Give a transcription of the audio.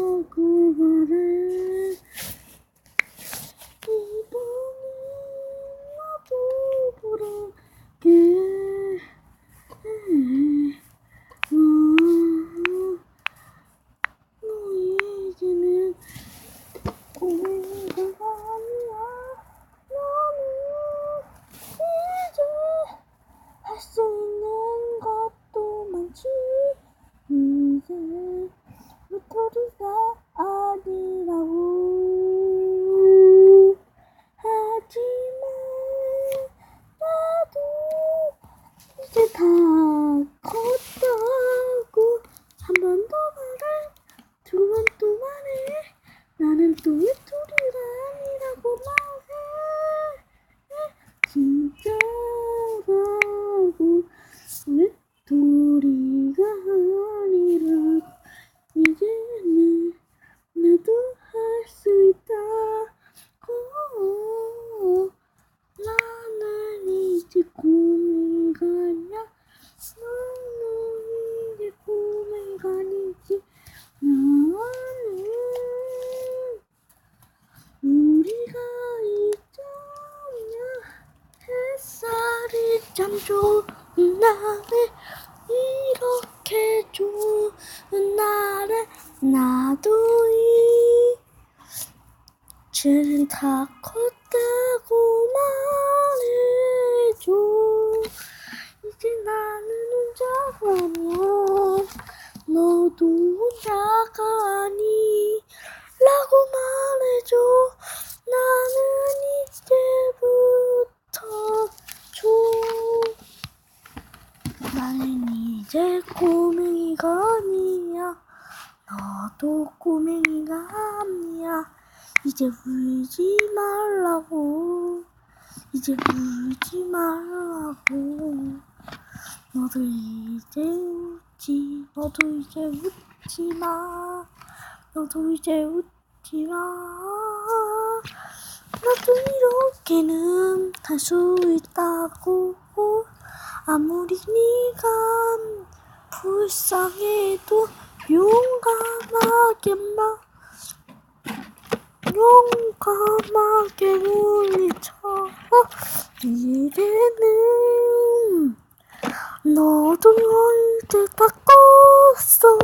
walk over it. 이제 다 컸다고. 한 번 더 말해. 두 번 또 말해. 나는 또 외톨이가 아니라고 말해. 진짜라고 외톨이가 아니라 이제는 나도 할 수 있다고 나는 이제 꿈이가 아니야 나는 이제 꿈이가 아니지 나는 우리가 있잖아 햇살이 참 좋은 날에 이렇게 좋은 날에 나도 이제는 다 컸다고 말해줘. 이제 나는 아니야 너도 혼자가 아니라고 말해줘 나는 이제부터 줘 나는 이제 꼬맹이가 아니야. 너도 꼬맹이가 아니야. 이제 울지 말라고. 이제 울지 말라고. 너도 이제 웃지. 너도 이제 웃지 마. 너도 이제 웃지 마. 나도 이렇게는 할 수 있다고. 아무리 네가 불쌍해도 용감하게 막 용감하게 물리쳐 이제는 너도 이제 다 컸어